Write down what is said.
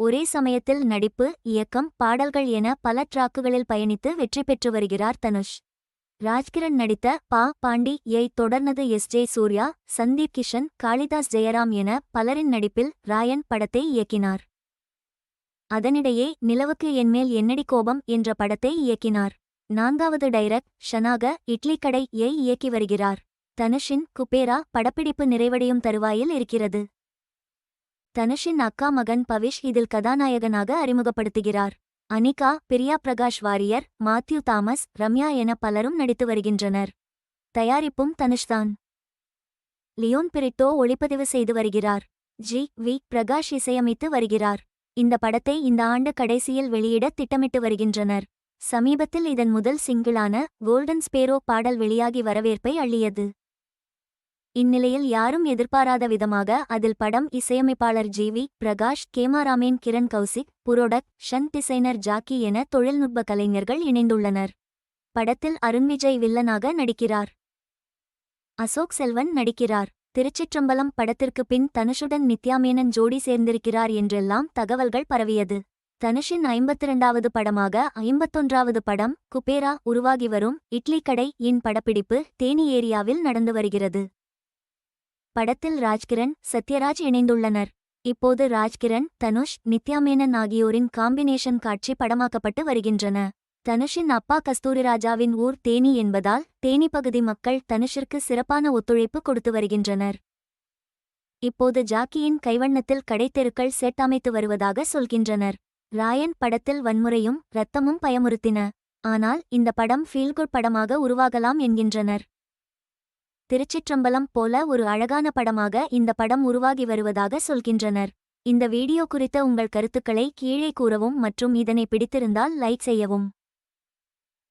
ஒரே சமயத்தில் நடிப்பு இயக்கம் பாடல்கள் என பல டிராக்குகளில் பயணித்து வெற்றி பெற்று வருகிறார் தனுஷ். ராஜ்கிரண் நடித்த பா பாண்டி யை தொடர்ந்தது எஸ் ஜே சூர்யா சந்தீப் கிஷன் காளிதாஸ் ஜெயராம் என பலரின் நடிப்பில் ராயன் படத்தை இயக்கினார். அதனிடையே நிலவுக்கு என்மேல் என்னடி கோபம் என்ற படத்தை இயக்கினார். நான்காவது டைரக்ட் ஷனாக இட்லி கடை யை இயக்கி வருகிறார். தனுஷின் குபேரா படப்பிடிப்பு நிறைவடையும் தருவாயில் இருக்கிறது. தனுஷின் அக்கா மகன் பவிஷ் இதில் கதாநாயகனாக அறிமுகப்படுத்துகிறார். அனிகா பிரியா பிரகாஷ் வாரியர் மாத்யூ தாமஸ் ரம்யா என பலரும் நடித்து வருகின்றனர். தயாரிப்பும் தனுஷ்தான். லியோன் பிரிட்டோ ஒளிப்பதிவு செய்து வருகிறார். ஜி. வி. பிரகாஷ் இசையமைத்து வருகிறார். இந்த படத்தை இந்த ஆண்டு கடைசியில் வெளியிட திட்டமிட்டு வருகின்றனர். சமீபத்தில் இதன் முதல் சிங்கிளான கோல்டன் ஸ்பேரோ பாடல் வெளியாகி வரவேற்பை அள்ளியது. இந்நிலையில் யாரும் எதிர்பாராத விதமாக அதில் படம் இசையமைப்பாளர் G V Prakash cameraman Kiran Kaushik production designer Jackie என தொழில்நுட்ப கலைஞர்கள் இணைந்துள்ளனர். படத்தில் அருண் விஜய் வில்லனாக நடிக்கிறார். அசோக் செல்வன் நடிக்கிறார். திருச்சிற்றம்பலம் படத்திற்கு பின் தனுஷுடன் நித்யாமேனன் ஜோடி சேர்ந்திருக்கிறார் என்றெல்லாம் தகவல்கள் பரவியது. தனுஷின் ஐம்பத்திரண்டாவது படமாக ஐம்பத்தொன்றாவது படம் குபேரா உருவாகி வரும் இட்லி கடை இன் படப்பிடிப்பு தேனி ஏரியாவில் நடந்து வருகிறது. படத்தில் ராஜ்கிரண் சத்யராஜ் இணைந்துள்ளனர். இப்போது ராஜ்கிரண் தனுஷ் நித்யாமேனன் ஆகியோரின் காம்பினேஷன் காட்சி படமாக்கப்பட்டு வருகின்றன. தனுஷின் அப்பா கஸ்தூரிராஜாவின் ஊர் தேனி என்பதால் தேனி பகுதி மக்கள் தனுஷிற்கு சிறப்பான ஒத்துழைப்பு கொடுத்து வருகின்றனர். இப்போது ஜாக்கியின் கைவண்ணத்தில் கடைத்தெருக்கள் செட் அமைத்து வருவதாக சொல்கின்றனர். ராயன் படத்தில் வன்முறையும் இரத்தமும் பயமுறுத்தின. ஆனால் இந்த படம் ஃபீல்குட் படமாக உருவாகலாம் என்கின்றனர். திருச்சிற்றம்பலம் போல ஒரு அழகான படமாக இந்த படம் உருவாகி வருவதாக சொல்கின்றனர். இந்த வீடியோ குறித்த உங்கள் கருத்துக்களை கீழே கூறவும் மற்றும் இதனை பிடித்திருந்தால் லைக் செய்யவும்.